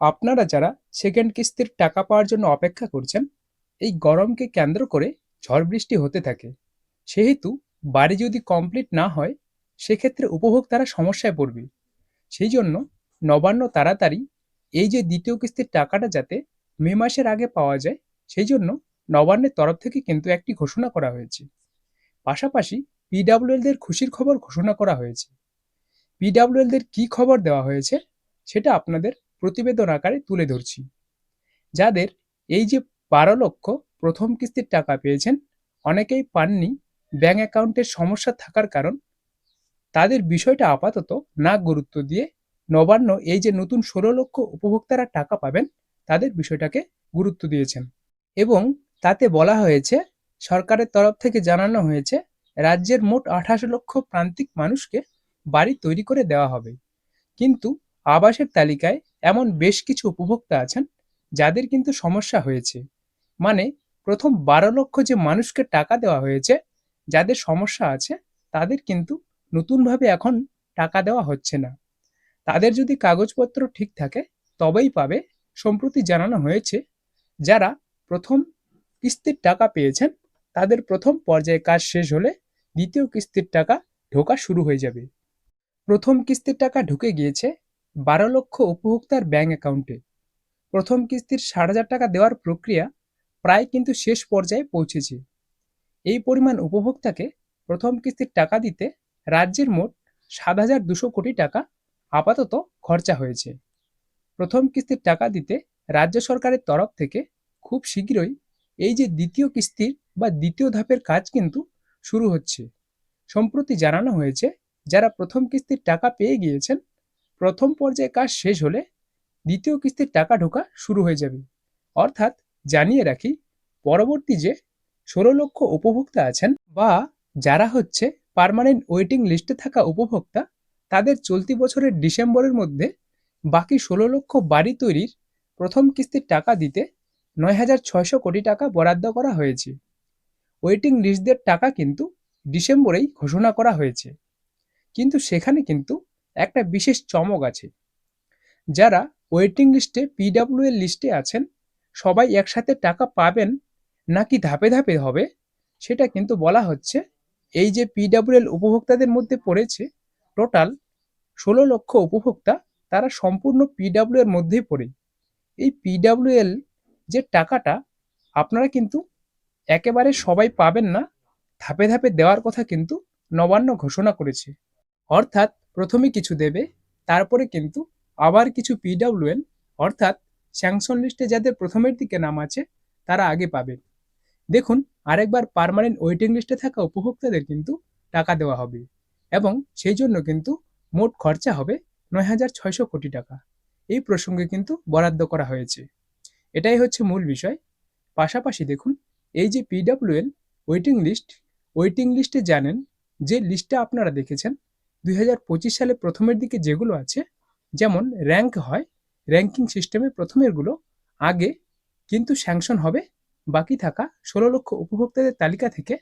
আপনারা যারা সেকেন্ড কিস্তির টাকা পাওয়ার জন্য অপেক্ষা করছেন, এই গরমকে কেন্দ্র করে ঝড় বৃষ্টি হতে থাকে। সেহেতু বাড়ি যদি কমপ্লিট না হয়, সেক্ষেত্রে উপভোক্তারা সমস্যায় পড়বে। সেই জন্য নবান্ন তাড়াতাড়ি এই যে দ্বিতীয় কিস্তির টাকাটা যাতে মে মাসের আগে পাওয়া যায়, সেই জন্য নবান্নের তরফ থেকে কিন্তু একটি ঘোষণা করা হয়েছে। পাশাপাশি পিডাব্লিউএলদের খুশির খবর ঘোষণা করা হয়েছে। পিডাব্লিউএলদের কি খবর দেওয়া হয়েছে, সেটা আপনাদের প্রতিবেদন আকারে তুলে ধরছি। যাদের এই যে বারো লক্ষ প্রথম কিস্তির টাকা পেয়েছেন, অনেকেই পাননি ব্যাংক অ্যাকাউন্টের সমস্যা থাকার কারণ। তাদের বিষয়টা আপাতত না গুরুত্ব দিয়ে নবান্ন এই যে নতুন ষোলো লক্ষ উপভোক্তারা টাকা পাবেন, তাদের বিষয়টাকে গুরুত্ব দিয়েছেন। এবং তাতে বলা হয়েছে, সরকারের তরফ থেকে জানানো হয়েছে, রাজ্যের মোট আঠাশ লক্ষ প্রান্তিক মানুষকে বাড়ি তৈরি করে দেওয়া হবে। কিন্তু আবাসের তালিকায় এমন বেশ কিছু উপভোক্তা আছেন যাদের কিন্তু সমস্যা হয়েছে। মানে প্রথম বারো লক্ষ যে মানুষকে টাকা দেওয়া হয়েছে, যাদের সমস্যা আছে, তাদের কিন্তু নতুনভাবে এখন টাকা দেওয়া হচ্ছে না। তাদের যদি কাগজপত্র ঠিক থাকে, তবেই পাবে সম্প্রতি জানানো হয়েছে, যারা প্রথম কিস্তির টাকা পেয়েছেন, তাদের প্রথম পর্যায়ে কাজ শেষ হলে দ্বিতীয় কিস্তির টাকা ঢোকা শুরু হয়ে যাবে। প্রথম কিস্তির টাকা ঢুকে গিয়েছে বারো লক্ষ উপভোক্তার ব্যাংক অ্যাকাউন্টে প্রথম কিস্তির ষাট হাজার টাকা দেওয়ার প্রক্রিয়া প্রায় কিন্তু শেষ পর্যায়ে পৌঁছেছে। এই পরিমাণ উপভোক্তাকে প্রথম কিস্তির টাকা দিতে রাজ্যের মোট সাত হাজার দুশো কোটি টাকা আপাতত খরচা হয়েছে। প্রথম কিস্তির টাকা দিতে রাজ্য সরকারের তরফ থেকে খুব শীঘ্রই এই যে দ্বিতীয় কিস্তির বা দ্বিতীয় ধাপের কাজ কিন্তু শুরু হচ্ছে। সম্প্রতি জানানো হয়েছে, যারা প্রথম কিস্তির টাকা পেয়ে গিয়েছেন প্রথম পর্যায়ে কাজ শেষ হলে দ্বিতীয় কিস্তির টাকা ঢোকা শুরু হয়ে যাবে। অর্থাৎ জানিয়ে রাখি, পরবর্তী যে ষোলো লক্ষ উপভোক্তা আছেন বা যারা হচ্ছে পার্মানেন্ট ওয়েটিং লিস্টে থাকা উপভোক্তা, তাদের চলতি বছরের ডিসেম্বরের মধ্যে বাকি ষোলো লক্ষ বাড়ি তৈরির প্রথম কিস্তির টাকা দিতে নয় হাজার ছয়শো কোটি টাকা বরাদ্দ করা হয়েছে। ওয়েটিং লিস্টদের টাকা কিন্তু ডিসেম্বরেই ঘোষণা করা হয়েছে। কিন্তু সেখানে কিন্তু একটা বিশেষ চমক আছে। যারা ওয়েটিং লিস্টে পিডাব্লিউ এর লিস্টে আছেন, সবাই একসাথে টাকা পাবেন নাকি ধাপে ধাপে হবে, সেটা কিন্তু বলা হচ্ছে এই যে পিডাব্লিউএল উপভোক্তাদের মধ্যে পড়েছে টোটাল ষোলো লক্ষ উপভোক্তা তারা সম্পূর্ণ পিডাব্লিউ এর মধ্যেই পড়ে। এই পিডাব্লিউএল যে টাকাটা আপনারা কিন্তু একেবারে সবাই পাবেন না, ধাপে ধাপে দেওয়ার কথা কিন্তু নবান্ন ঘোষণা করেছে। অর্থাৎ প্রথমে কিছু দেবে, তারপরে কিন্তু আবার কিছু পিডাব্লিউএল অর্থাৎ স্যাংশন লিস্টে যাদের প্রথমের দিকে নাম আছে, তারা আগে পাবে। দেখুন, আরেকবার পার্মানেন্ট ওয়েটিং লিস্টে থাকা উপভোক্তাদের কিন্তু টাকা দেওয়া হবে এবং সেই জন্য কিন্তু মোট খরচা হবে নয় হাজার ছয়শো কোটি টাকা। এই প্রসঙ্গে কিন্তু বরাদ্দ করা হয়েছে। এটাই হচ্ছে মূল বিষয়। পাশাপাশি দেখুন, এই যে পিডাব্লিউএল ওয়েটিং লিস্ট ওয়েটিং লিস্টে জানেন যে লিস্টটা আপনারা দেখেছেন দুই হাজার পঁচিশ সালে প্রথমের দিকে যেগুলো আছে, যেমন র্যাঙ্ক হয় র্যাঙ্কিং সিস্টেমে প্রথমেরগুলো, আগে কিন্তু স্যাংশন হবে, বাকি থাকা ষোলো লক্ষ উপভোক্তাদের তালিকা থেকে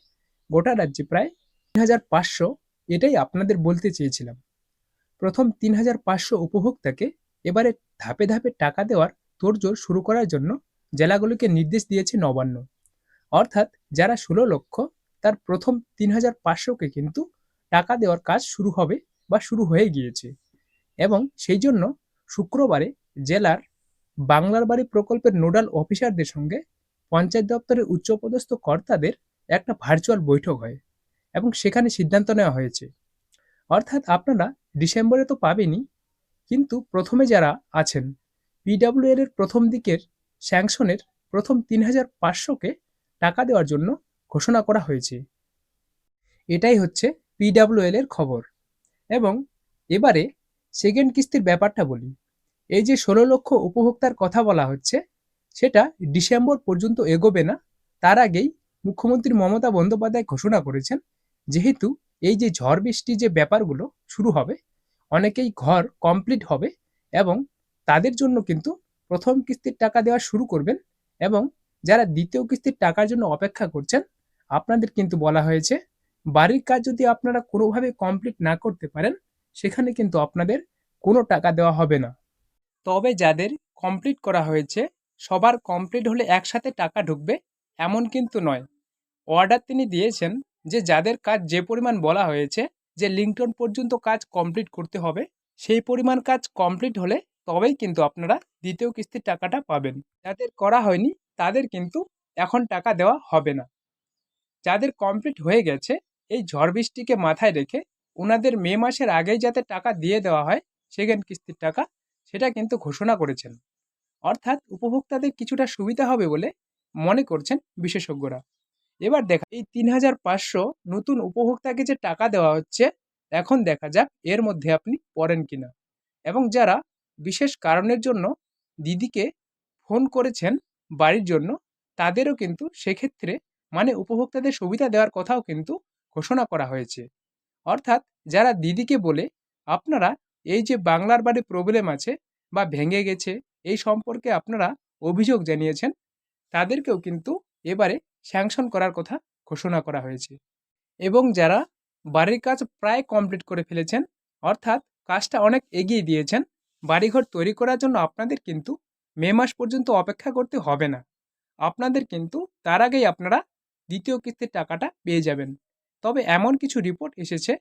গোটা রাজ্যে প্রায় তিন হাজার পাঁচশো, এটাই আপনাদের বলতে চেয়েছিলাম। প্রথম তিন হাজার পাঁচশো উপভোক্তাকে এবারে ধাপে ধাপে টাকা দেওয়ার তোড়জোড় শুরু করার জন্য জেলাগুলিকে নির্দেশ দিয়েছে নবান্ন। অর্থাৎ যারা ষোলো লক্ষ, তার প্রথম তিন হাজার পাঁচশোকে কিন্তু টাকা দেওয়ার কাজ শুরু হবে বা শুরু হয়ে গিয়েছে। এবং সেই জন্য শুক্রবারে জেলার বাংলার বাড়ি প্রকল্পের নোডাল অফিসারদের সঙ্গে পঞ্চায়েত দপ্তরের উচ্চপদস্থ কর্তাদের একটা ভার্চুয়াল বৈঠক হয় এবং সেখানে সিদ্ধান্ত নেওয়া হয়েছে। অর্থাৎ আপনারা ডিসেম্বরে তো পাবেনই, কিন্তু প্রথমে যারা আছেন পিডাব্লিউএল এর প্রথম দিকের স্যাংশনের প্রথম তিন হাজার পাঁচশোকে টাকা দেওয়ার জন্য ঘোষণা করা হয়েছে। এটাই হচ্ছে পিডাব্লিউএল এর খবর। এবং এবারে সেকেন্ড কিস্তির ব্যাপারটা বলি। এই যে ষোলো লক্ষ উপভোক্তার কথা বলা হচ্ছে, সেটা ডিসেম্বর পর্যন্ত এগোবে না। তার আগেই মুখ্যমন্ত্রী মমতা বন্দ্যোপাধ্যায় ঘোষণা করেছেন, যেহেতু এই যে ঝড় বৃষ্টি যে ব্যাপারগুলো শুরু হবে, অনেকেই ঘর কমপ্লিট হবে এবং তাদের জন্য কিন্তু প্রথম কিস্তির টাকা দেওয়া শুরু করবেন এবং যারা দ্বিতীয় কিস্তির টাকার জন্য অপেক্ষা করছেন, আপনাদের কিন্তু বলা হয়েছে বাড়ির কাজ যদি আপনারা কোনোভাবে কমপ্লিট না করতে পারেন, সেখানে কিন্তু আপনাদের কোনো টাকা দেওয়া হবে না। তবে যাদের কমপ্লিট করা হয়েছে, সবার কমপ্লিট হলে একসাথে টাকা ঢুকবে, এমন কিন্তু নয়। অর্ডার তিনি দিয়েছেন যে, যাদের কাজ যে পরিমাণ বলা হয়েছে, যে লিঙ্কটন পর্যন্ত কাজ কমপ্লিট করতে হবে, সেই পরিমাণ কাজ কমপ্লিট হলে তবেই কিন্তু আপনারা দ্বিতীয় কিস্তির টাকাটা পাবেন। যাদের করা হয়নি, তাদের কিন্তু এখন টাকা দেওয়া হবে না। যাদের কমপ্লিট হয়ে গেছে এই ঝড় বৃষ্টিকে মাথায় রেখে ওনাদের মে মাসের আগেই যাতে টাকা দিয়ে দেওয়া হয় সেকেন্ড কিস্তির টাকা, সেটা কিন্তু ঘোষণা করেছেন। অর্থাৎ উপভোক্তাদের কিছুটা সুবিধা হবে বলে মনে করছেন বিশেষজ্ঞরা। এবার দেখা, এই তিন হাজার পাঁচশো নতুন উপভোক্তাকে যে টাকা দেওয়া হচ্ছে, এখন দেখা যাক এর মধ্যে আপনি পড়েন কিনা। এবং যারা বিশেষ কারণের জন্য দিদিকে ফোন করেছেন বাড়ির জন্য, তাদেরও কিন্তু সেক্ষেত্রে মানে উপভোক্তাদের সুবিধা দেওয়ার কথাও কিন্তু ঘোষণা করা হয়েছে। অর্থাৎ যারা দিদিকে বলে, আপনারা এই যে বাংলার বাড়ি প্রবলেম আছে বা ভেঙে গেছে, এই সম্পর্কে আপনারা অভিযোগ জানিয়েছেন, তাদেরকেও কিন্তু এবারে স্যাংশন করার কথা ঘোষণা করা হয়েছে। এবং যারা বাড়ির কাজ প্রায় কমপ্লিট করে ফেলেছেন, অর্থাৎ কাজটা অনেক এগিয়ে দিয়েছেন, বাড়িঘর তৈরি করার জন্য আপনাদের কিন্তু মে মাস পর্যন্ত অপেক্ষা করতে হবে না। আপনাদের কিন্তু তার আগেই আপনারা দ্বিতীয় কিস্তির টাকাটা পেয়ে যাবেন। তবে এমন কিছু রিপোর্ট এসেছে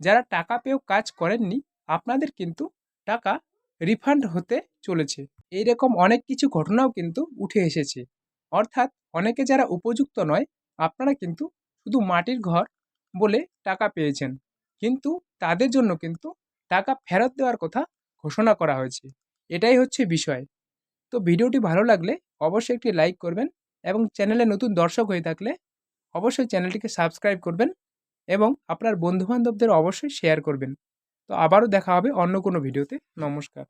যারা টাকা পেয়েও কাজ করেননি। আপনাদের কিন্তু টাকা রিফান্ড হতে চলেছে। এইরকম অনেক কিছু ঘটনাও কিন্তু উঠে এসেছে। অর্থাৎ অনেকে যারা উপযুক্ত নয়, আপনারা কিন্তু শুধু মাটির ঘর বলে টাকা পেয়েছেন। কিন্তু তাদের জন্য কিন্তু টাকা ফেরত দেওয়ার কথা ঘোষণা করা হয়েছে। এটাই হচ্ছে বিষয়। তো ভিডিওটি ভালো লাগলে অবশ্যই একটি লাইক করবেন এবং চ্যানেলে নতুন দর্শক হয়ে থাকলে অবশ্যই চ্যানেলটিকে সাবস্ক্রাইব করবেন। এবং আপনার বন্ধুবান্ধবদের অবশ্যই শেয়ার করবেন। তো আবারও দেখা হবে অন্য কোনো ভিডিওতে নমস্কার।